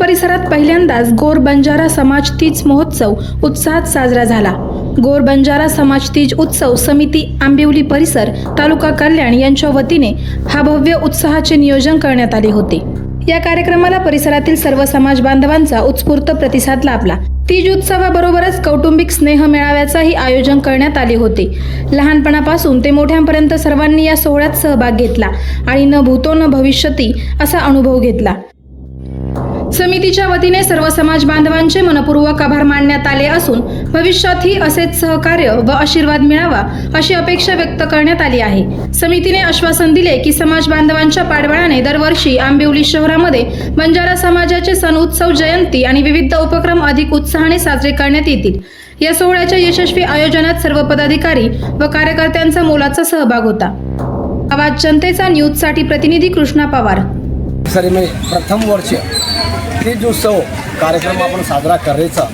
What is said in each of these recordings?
परिसरात पहिल्यांदाच गोर बंजारा समाज तीज महोत्सव उत्साहात साजरा झाला. गोर बंजारा समाज तीज उत्सव समिती आंबिवली परिसर तालुका कल्याण यांच्या वतीने हा भव्य उत्साहाचे नियोजन करण्यात आले होते. या कार्यक्रमाला परिसरातील सर्व समाज बांधवांचा उत्स्फूर्त प्रतिसाद लाभला. तीज उत्सवाबरोबरच कौटुंबिक स्नेह मेळाव्याचाही आयोजन करण्यात आले होते. लहानपणापासून ते मोठ्यांपर्यंत सर्वांनी या सोहळ्यात सहभाग घेतला आणि न भूतो न भविष्यती असा अनुभव घेतला. समितीच्या वतीने सर्व समाज बांधवांचे मनपूर्वक आभार मानण्यात आले असून भविष्यातही असेच सहकार्य व आशीर्वाद मिळावा अशी अपेक्षा व्यक्त करण्यात आली आहे. समितीने आश्वासन दिले की समाज बांधवांच्या पाठबळाने दरवर्षी आंबिवली शहरामध्ये बंजारा समाजाचे सण उत्सव जयंती आणि विविध उपक्रम अधिक उत्साहाने साजरे करण्यात येतील. या सोहळ्याच्या यशस्वी आयोजनात सर्व पदाधिकारी व कार्यकर्त्यांचा मोलाचा सहभाग होता. आवाज जनतेचा न्यूजसाठी प्रतिनिधी कृष्णा पवार. सरी मी प्रथम वर्ष तीज उत्सव कार्यक्रम आपण साजरा करायचा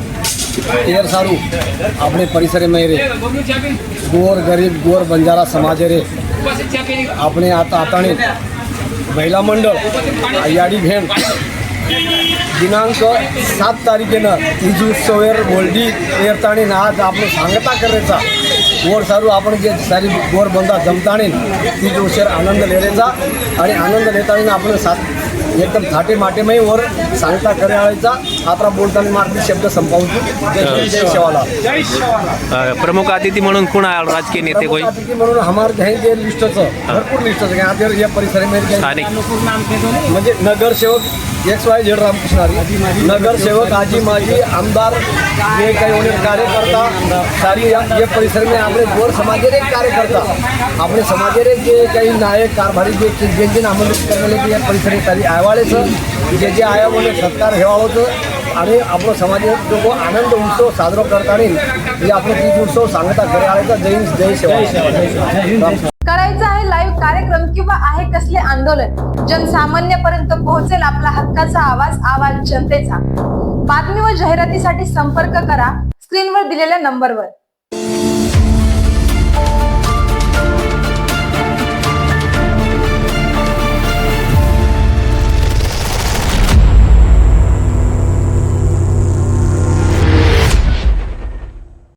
तेर सारू આપણે પરિસરે મેં રે ગોર ગરીબ ગોર બંજારા સમાજે રે આપણે आता आताणी महिला मंडळ याडी भेण दिनांक सात तारखेनं तीज उत्सवेर मोलडी येरताणी आज आपण सांगता करायचा गोर सारू आपण जे सारी गोर बंदा जमताणी तीज उत्सव आनंद लेरेचा आणि आनंद लेताना आपण सात एकदम थाटे माटे मै वर सांगता करायचा आता बोलताना मारतील शब्द संपवून प्रमुख अतिथी म्हणून कोण आहे राजकीय नेते कोई? अतिथि म्हणून हमार हैं. जे लिस्टचं भरपूर लिस्टचं या परिसरामध्ये म्हणजे नगरसेवक एक्स वाय झेड रामकृष्ण नगरसेवक आजी माजी आमदार जे काही होणे कार्यकर्ता सारी या परिसर मी आपले गोर समाज एक कार्यकर्ता. आपले समाज जे काही नायक कारभारी जे जे जे आमंत्रित करणारे ते या परिसरात सारी आयवाळेचं जे जे आया म्हणून सत्कार होतं आणि आपलं समाज लोक आनंद उत्सव साजरा करताना हे आपलं तीज उत्सव सांगता घरी आल्याचा जय जय शिवा करायचं आहे लाईव्ह कार्यक्रम किंवा आहे कसले आंदोलन? जनसामान्यपर्यंत पोहोचेल आपला हक्काचा आवाज आवाज जनतेचा. बातमी व जाहिरातीसाठी संपर्क करा. स्क्रीनवर दिलेल्या नंबरवर